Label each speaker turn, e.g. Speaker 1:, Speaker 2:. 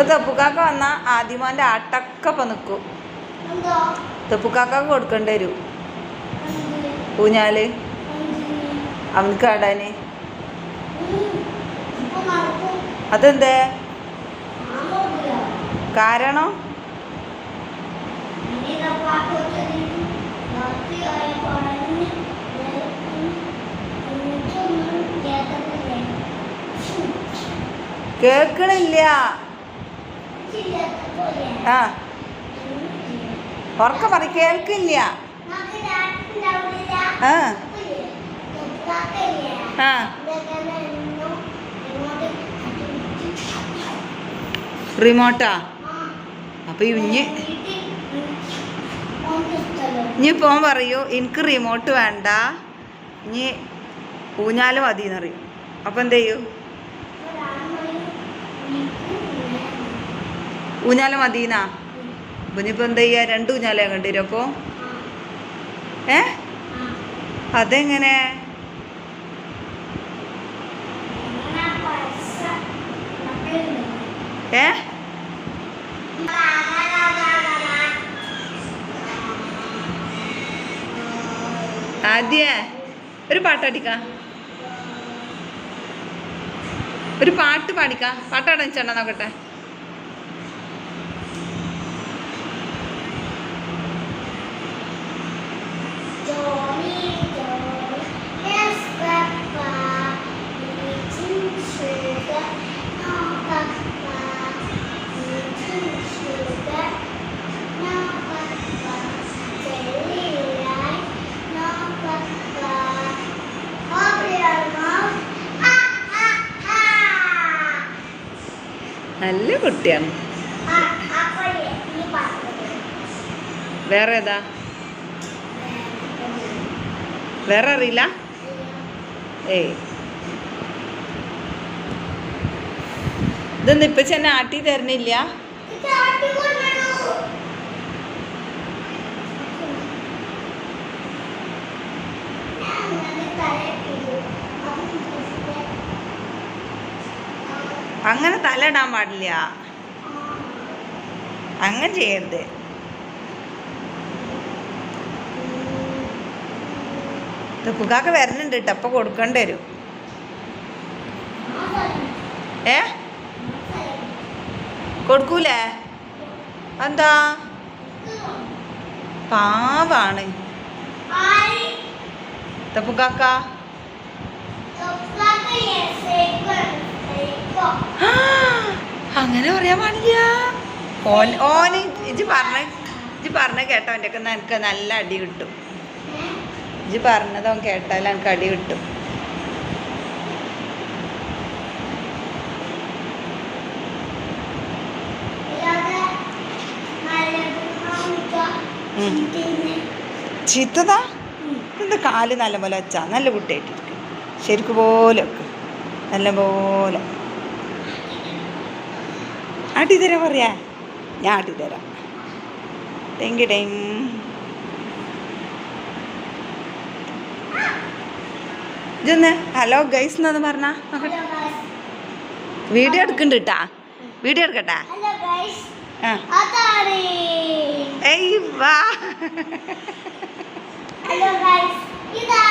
Speaker 1: ഇപ്പൊ തെപ്പുക്കാക്ക വന്ന ആദ്യമാന്റെ ആട്ടൊക്കെ നിൽക്കും തെപ്പുക്കാക്ക കൊടുക്കേണ്ടി വരും. ഊഞ്ഞാൽ. അവനക്ക് ആടാന് അതെന്തേ? കാരണം? കേക്കണില്ല. ആ. ഉറക്ക പറ കേൾക്കില്ല. ആ. റിമോട്ടാ? അപ്പൊ ഇഞ്ഞ് ഇനി പോൻ പറയൂ എനിക്ക് റിമോട്ട് വേണ്ട. ഇനി ഊഞ്ഞാൽ മതി എന്നറിയും അപ്പൊ എന്ത് ചെയ്യൂ ഊഞ്ഞാൽ മതിന്നാ? അപ്പൊ ഇനിയിപ്പോ എന്താ ചെയ്യാ? രണ്ട് ഊഞ്ഞാലേ കണ്ടിരും ഏ? അതെങ്ങനെ? ഏ? ആദ്യേ ഒരു പാട്ടാടിക്ക ഒരു പാട്ട് പാടിക്ക. ചേട്ടാ നോക്കട്ടെ? നല്ല കുട്ടിയാണ്. വേറെ ഏതാ വേറെ അറിയില്ല ഏയ് ഇതൊന്നും ഇപ്പൊ ചെന്നെ ആട്ടി തരുന്നില്ല അങ്ങനെ തല ഇടാൻ പാടില്ല. അങ്ങനെ ചെയ്യരുത്. പുകാക്ക വരുന്നുണ്ട് കേട്ടോ അപ്പൊ കൊടുക്കേണ്ടി വരും. ഏ? കൊടുക്കൂലേ? എന്താ പാവാണ്. തപ്പുക്കാക്ക അങ്ങനെ പറയാൻ പാടില്ല. ഓൻ ഓന് ഇജ് പറഞ്ഞ ഇജ് പറഞ്ഞ കേട്ടോ എന്റെ ഒക്കെ എനിക്ക് നല്ല അടി കിട്ടും. ഇജ് പറഞ്ഞത് അവൻ കേട്ടാൽ എനിക്ക് അടി കിട്ടും. ചീത്തതാ? എന്ത് കാൽ നല്ല പോലെ വെച്ചാ? നല്ല കുട്ടിയായിട്ടിരിക്കും. ശരിക്കും പോലെ നല്ല പോലെ ആട്ടിത്തരാ പറയാ? ഞാൻ ആട്ടിത്തരാം ടെങ്കി ടെങ്. ഇതൊന്ന് ഹലോ ഗൈസ് എന്നത് പറഞ്ഞാ. വീഡിയോ എടുക്കണ്ട കേട്ടാ വീഡിയോ എടുക്കട്ടാ. ഏയ് വാ.
Speaker 2: Hello guys. ഇതാണ്